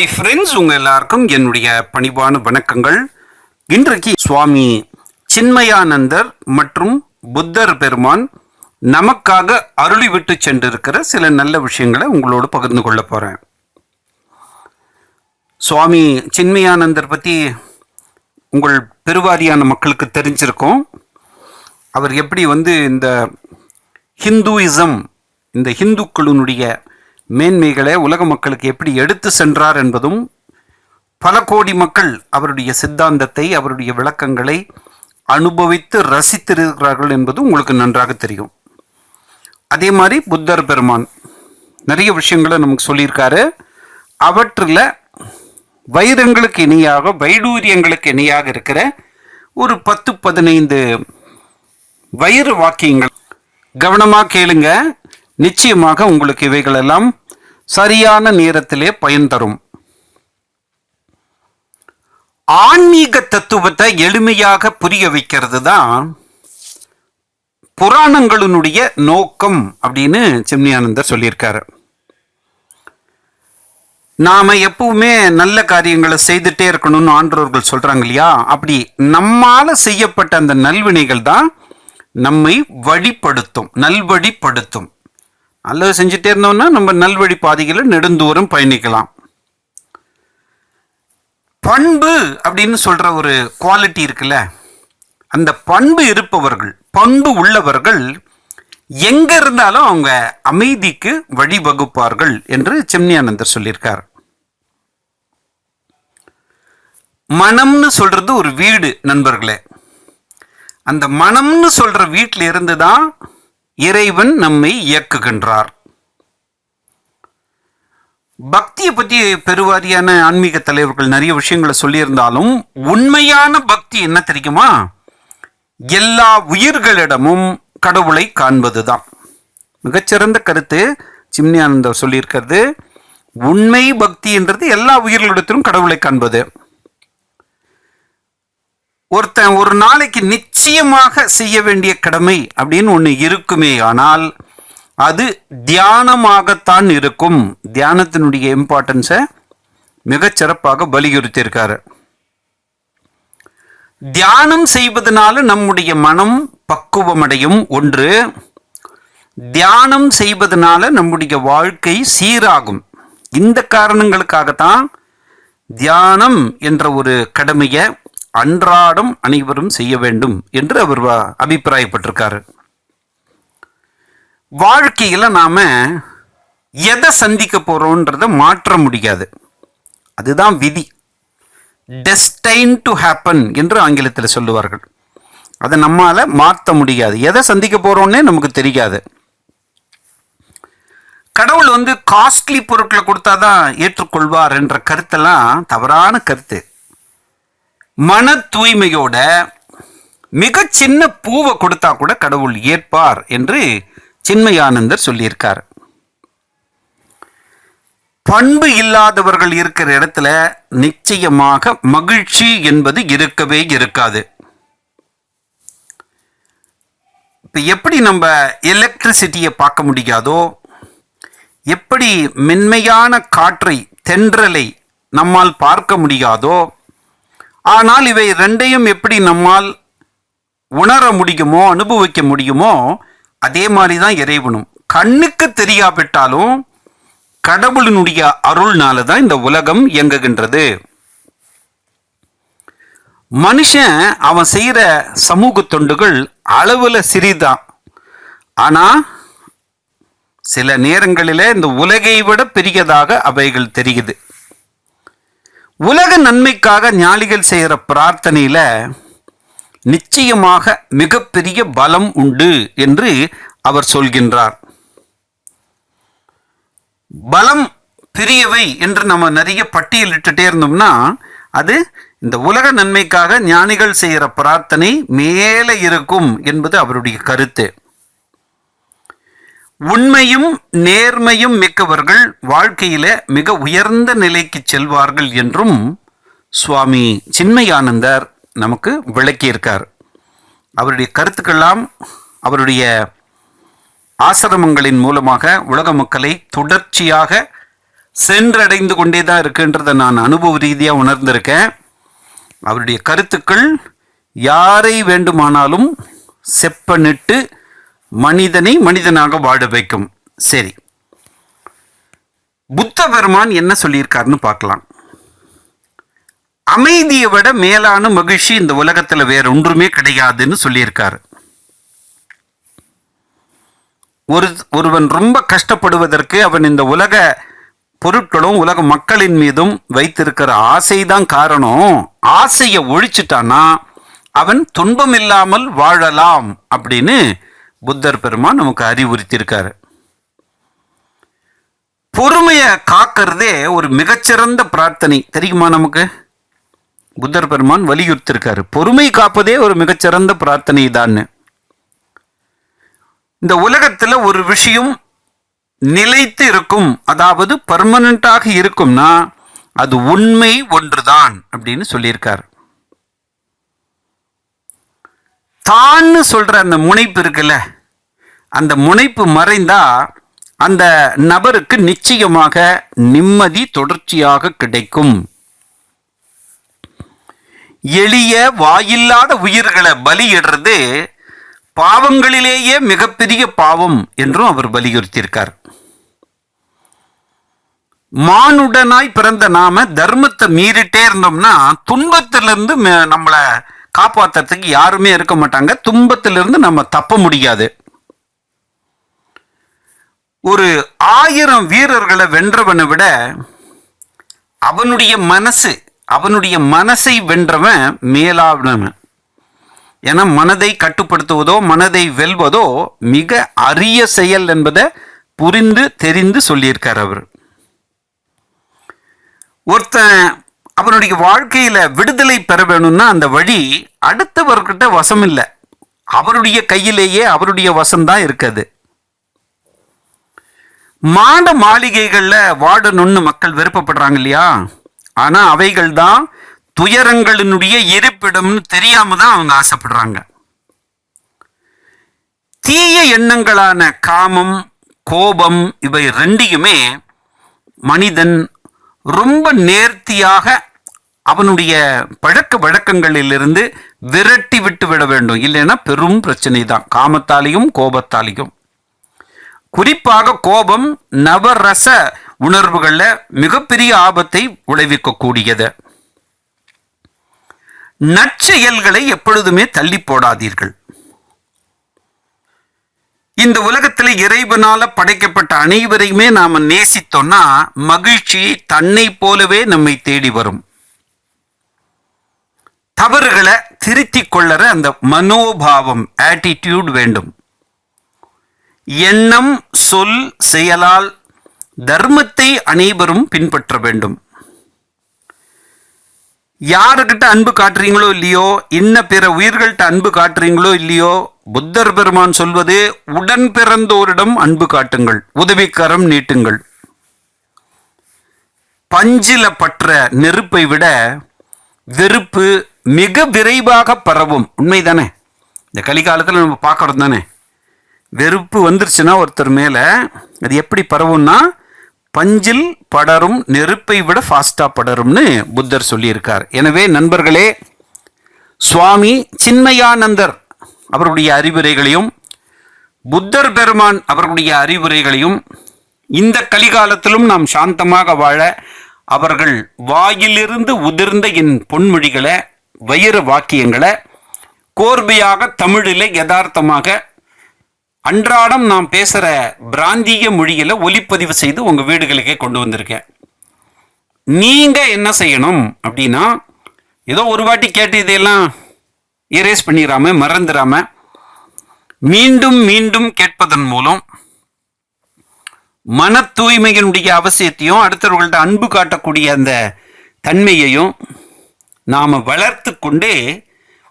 Hi friends உங்கள் எல்லாருக்கும் என்னுடைய பணிவான வணக்கங்கள். இன்றைக்கு சுவாமி சின்மயானந்தர் மற்றும் புத்தர் பெருமான் நமக்காக அருளிவிட்டு சென்றிருக்கிற சில நல்ல விஷயங்களை உங்களோடு பகிர்ந்து கொள்ள போகிறேன் சுவாமி சின்மயானந்தர் பற்றி உங்கள் பெருவாரியான மக்களுக்கு தெரிஞ்சிருக்கும். அவர் எப்படி வந்து இந்த ஹிந்துயிசம் இந்த ஹிந்துக்களினுடைய மேன்மைகளை உலக மக்களுக்கு எப்படி எடுத்து சென்றார் என்பதும் பல கோடி மக்கள் அவருடைய சித்தாந்தத்தை அவருடைய விளக்கங்களை அனுபவித்து ரசித்திருக்கிறார்கள் என்பது உங்களுக்கு நன்றாக தெரியும். அதே மாதிரி புத்தர் பெருமான் நிறைய விஷயங்களை நமக்கு சொல்லியிருக்காரு. அவற்றில் வைரங்களுக்கு இணையாக வைடூரியங்களுக்கு இணையாக இருக்கிற ஒரு பத்து பதினைந்து வயிறு வாக்கியங்கள். கவனமாக கேளுங்க. நிச்சயமாக உங்களுக்கு இவைகளெல்லாம் சரியான நேரத்திலே பயன் தரும். ஆன்மீக தத்துவத்தை எளிமையாக புரிய வைக்கிறது தான் புராணங்களினுடைய நோக்கம் அப்படின்னு செம்னியானந்தர் சொல்லியிருக்காரு. நாம எப்பவுமே நல்ல காரியங்களை செய்துட்டே இருக்கணும்னு ஆன்றோர்கள் சொல்றாங்க இல்லையா? அப்படி நம்மால செய்யப்பட்ட அந்த நல்வினைகள் தான் நம்மை வழிப்படுத்தும் நல்வழிப்படுத்தும். நல்லது செஞ்சுட்டே இருந்தோம்னா நம்ம நல்வழி பாதைகளில் நெடுந்தூரம் பயணிக்கலாம். பண்பு அப்படின்னு சொல்கிற ஒரு குவாலிட்டி இருக்குல்ல அந்த பண்பு இருப்பவர்கள் பண்பு உள்ளவர்கள் எங்க இருந்தாலும் அவங்க அமைதிக்கு வழிவகுப்பார்கள் என்று செம்னியானந்தர் சொல்லியிருக்கார். மனம்னு சொல்றது ஒரு வீடு நண்பர்களே. அந்த மனம்னு சொல்ற வீட்டில் இருந்து தான் இறைவன் நம்மை இயக்குகின்றார். பக்தியை பற்றி பெருவாரியான ஆன்மீக தலைவர்கள் நிறைய விஷயங்களை சொல்லியிருந்தாலும் உண்மையான பக்தி என்ன தெரியுமா? எல்லா உயிர்களிடமும் கடவுளை காண்பதுதான். மிகச்சிறந்த கருத்து சிம்னியானந்தர் சொல்லியிருக்கிறது. உண்மை பக்தின்றது எல்லா உயிர்களிடத்திலும் கடவுளை காண்பது. ஒருத்தன் ஒரு நாளைக்கு நிச்சயமாக செய்ய வேண்டிய கடமை அப்படின்னு ஒன்று இருக்குமே ஆனால் அது தியானமாகத்தான் இருக்கும். தியானத்தினுடைய இம்பார்ட்டன்ஸை மிகச்சிறப்பாக வலியுறுத்தியிருக்காரு தியானம் செய்வதனால நம்முடைய மனம் பக்குவமடையும். ஒன்று தியானம் செய்வதனால நம்முடைய வாழ்க்கை சீராகும். இந்த காரணங்களுக்காகத்தான் தியானம் என்ற ஒரு கடமையை அன்றாடம் அனைவரும் செய்ய வேண்டும் என்று அவர் அபிப்பிராயப்பட்டிருக்காரு. வாழ்க்கையில் நாம் எதை சந்திக்க போகிறோன்றத மாற்ற முடியாது. அதுதான் விதி. டெஸ்டைன் டு ஹேப்பன் என்று ஆங்கிலத்தில் சொல்லுவார்கள். அதை நம்மால் மாற்ற முடியாது. எதை சந்திக்க போகிறோன்னே நமக்கு தெரியாது. கடவுள் வந்து காஸ்ட்லி பொருட்களை கொடுத்தாதான் ஏற்றுக்கொள்வார் என்ற கருத்தெல்லாம் தவறான கருத்து. மன தூய்மையோட மிக சின்ன பூவை கொடுத்தா கூட கடவுள் ஏற்பார் என்று சின்மயானந்தர் சொல்லியிருக்கார். பண்பு இல்லாதவர்கள் இருக்கிற இடத்துல நிச்சயமாக மகிழ்ச்சி என்பது இருக்கவே இருக்காது. இப்போ எப்படி நம்ம எலக்ட்ரிசிட்டியை பார்க்க முடியாதோ எப்படி மென்மையான காற்றை தென்றலை நம்மால் பார்க்க முடியாதோ ஆனால் இவை ரெண்டையும் எப்படி நம்மால் உணர முடியுமோ அனுபவிக்க முடியுமோ அதே மாதிரி தான் இறைவனும். கண்ணுக்கு தெரியாவிட்டாலும் கடவுளினுடைய அருள்னால தான் இந்த உலகம் இயங்குகின்றது. மனுஷன் அவன் செய்கிற சமூக தொண்டுகள் அளவில் சிறிதான் ஆனால் சில நேரங்களில் இந்த உலகை விட பெரியதாக அவைகள் தெரியுது. உலக நன்மைக்காக ஞானிகள் செய்கிற பிரார்த்தனையில் நிச்சயமாக மிகப்பெரிய பலம் உண்டு என்று அவர் சொல்கின்றார். பலம் பெரியவை என்று நம்ம நிறைய பட்டியலிட்டுட்டே இருந்தோம்னா அது இந்த உலக நன்மைக்காக ஞானிகள் செய்கிற பிரார்த்தனை மேலே இருக்கும் என்பது அவருடைய கருத்து. உண்மையும் நேர்மையும் மிக்கவர்கள் வாழ்க்கையில மிக உயர்ந்த நிலைக்கு செல்வார்கள் என்றும் சுவாமி சின்மயானந்தர் நமக்கு விளக்கியிருக்கார். அவருடைய கருத்துக்கெல்லாம் அவருடைய ஆசிரமங்களின் மூலமாக உலக மக்களை தொடர்ச்சியாக சென்றடைந்து கொண்டே தான் இருக்குன்றதை நான் அனுபவ ரீதியாக உணர்ந்திருக்கேன். அவருடைய கருத்துக்கள் யாரை வேண்டுமானாலும் செப்பனிட்டு மனிதனை மனிதனாக வாழ வைக்கும். சரி. புத்த பெருமான் என்ன சொல்லியிருக்காருன்னு பார்க்கலாம். அமைதியை விட மேலான மகிழ்ச்சி இந்த உலகத்தில் வேற ஒன்றுமே கிடையாதுன்னு சொல்லியிருக்காரு. ஒரு ஒருவன் ரொம்ப கஷ்டப்படுவதற்கு அவன் இந்த உலக பொருட்களும் உலக மக்களின் மீதும் வைத்திருக்கிற ஆசைதான் காரணம். ஆசையை ஒழிச்சிட்டானா அவன் துன்பம் இல்லாமல் வாழலாம் அப்படின்னு புத்தர் பெருமான் நமக்கு அறிவுறுத்தியிருக்காரு. பொறுமையை காக்கிறதே ஒரு மிகச்சிறந்த பிரார்த்தனை. தெரியுமா நமக்கு? புத்தர் பெருமான் வலியுறுத்திருக்காரு பொறுமை காப்பதே ஒரு மிகச்சிறந்த பிரார்த்தனை தான் இந்த உலகத்தில் ஒரு விஷயம் நிலைத்து இருக்கும் அதாவது பர்மனண்டாக இருக்கும்னா அது உண்மை ஒன்றுதான் அப்படின்னு சொல்லியிருக்கார். தான்னு சொல்ற அந்த முனைப்பு இருக்குல்ல அந்த முனைப்பு மறைந்தா அந்த நபருக்கு நிச்சயமாக நிம்மதி தொடர்ச்சியாக கிடைக்கும். எளிய வாயில்லாத உயிர்களை பலியிடுறது பாவங்களிலேயே மிகப்பெரிய பாவம் என்றும் அவர் வலியுறுத்தியிருக்கார். மானுடனாய் பிறந்த நாம தர்மத்தை மீறிட்டே இருந்தோம்னா துன்பத்திலிருந்து நம்மளை காப்பாற்றுறதுக்கு யாருமே இருக்க மாட்டாங்க. துன்பத்திலிருந்து நம்ம தப்ப முடியாது. ஒரு ஆயிரம் வீரர்களை வென்றவனை விட அவனுடைய மனசு அவனுடைய மனசை வென்றவன் மேலானவன் ஏன்னா மனதை கட்டுப்படுத்துவதோ மனதை வெல்வதோ மிக அரிய செயல் என்பதை புரிந்து தெரிந்து சொல்லியிருக்கார் அவர். ஒருத்தன் அவனுடைய வாழ்க்கையில விடுதலை பெற வேணும்னா அந்த வழி அடுத்தவர்கிட்ட வசம் இல்லை அவருடைய கையிலேயே அவருடைய வசம்தான் இருக்குது. மாட மாளிகைகளில் வாடணும்னு மக்கள் விருப்பப்படுறாங்க இல்லையா? ஆனா அவைகள் தான் துயரங்களினுடைய இருப்பிடம்னு தெரியாம தான் அவங்க ஆசைப்படுறாங்க. தீய எண்ணங்களான காமம் கோபம் இவை ரெண்டையுமே மனிதன் ரொம்ப நேர்த்தியாக அவனுடைய பழக்க வழக்கங்களிலிருந்து விரட்டி விட்டு விட வேண்டும். இல்லைன்னா பெரும் பிரச்சனை தான் காமத்தாலையும் கோபத்தாலையும். குறிப்பாக கோபம் நவரச உணர்வுகளில் மிகப்பெரிய ஆபத்தை விளைவிக்கக்கூடியது. நற்செயல்களை எப்பொழுதுமே தள்ளி போடாதீர்கள். இந்த உலகத்தில் இறைவனால படைக்கப்பட்ட அனைவரையுமே நாம் நேசித்தோம்னா மகிழ்ச்சி தன்னை போலவே நம்மை தேடி வரும். தவறுகளை திருத்திக் கொள்ளற அந்த மனோபாவம் ஆட்டிடியூட் வேண்டும். எண்ணம் சொல் செயலால் தர்மத்தை அனைவரும் பின்பற்ற வேண்டும். யாருக்கிட்ட அன்பு காட்டுறீங்களோ இல்லையோ இன்ன பிற உயிர்கள்ட்ட அன்பு காட்டுறீங்களோ இல்லையோ புத்தர் பெருமான் சொல்வது உடன் பிறந்தோரிடம் அன்பு காட்டுங்கள் உதவிக்கரம் நீட்டுங்கள். பஞ்சில பற்ற நெருப்பை விட வெறுப்பு மிக விரைவாக பரவும். உண்மைதானே? இந்த கலிகாலத்தில் நம்ம பார்க்கறது தானே? வெறுப்பு வந்துருச்சுன்னா ஒருத்தர் மேலே அது எப்படி பரவும்னா பஞ்சில் படரும் நெருப்பை விட ஃபாஸ்ட்டாக படரும்னு புத்தர் சொல்லியிருக்கார். எனவே நண்பர்களே சுவாமி சின்மயானந்தர் அவருடைய அறிவுரைகளையும் புத்தர் பெருமான் அவர்களுடைய அறிவுரைகளையும் இந்த கலிகாலத்திலும் நாம் சாந்தமாக வாழ அவர்கள் வாயிலிருந்து உதிர்ந்த என் பொன்மொழிகளை வயிறு வாக்கியங்களை கோர்வையாக தமிழில் யதார்த்தமாக அன்றாடம் நாம் பேசுகிற பிராந்திய மொழியில் ஒலிப்பதிவு செய்து உங்கள் வீடுகளுக்கே கொண்டு வந்திருக்கேன். நீங்கள் என்ன செய்யணும் அப்படின்னா ஏதோ ஒரு வாட்டி கேட்டு இதையெல்லாம் இரேஸ் பண்ணிடாம மறந்துடாம மீண்டும் மீண்டும் கேட்பதன் மூலம் மன தூய்மையினுடைய அவசியத்தையும் அடுத்தவர்கள்ட்ட அன்பு காட்டக்கூடிய அந்த தன்மையையும் நாம் வளர்த்து கொண்டே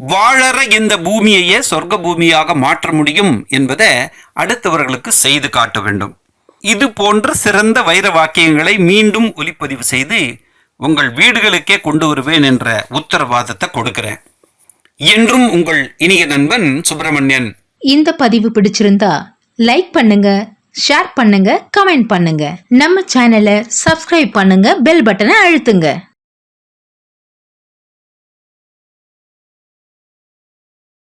வாழற இந்த பூமியையே சொர்க்க பூமியாக மாற்ற முடியும் என்பதை அடுத்தவர்களுக்கு செய்து காட்ட வேண்டும். இது போன்ற சிறந்த வைர வாக்கியங்களை மீண்டும் ஒலிப்பதிவு செய்து உங்கள் வீடுகளுக்கே கொண்டு வருவேன் என்ற உத்தரவாதத்தை கொடுக்கிறேன். என்றும் உங்கள் இனிய நண்பன் சுப்பிரமணியன். இந்த பதிவு பிடிச்சிருந்தா லைக் பண்ணுங்க ஷேர் பண்ணுங்க கமெண்ட் பண்ணுங்க. நம்ம சேனலை சப்ஸ்கிரைப் பண்ணுங்க பெல் பட்டனை அழுத்துங்க.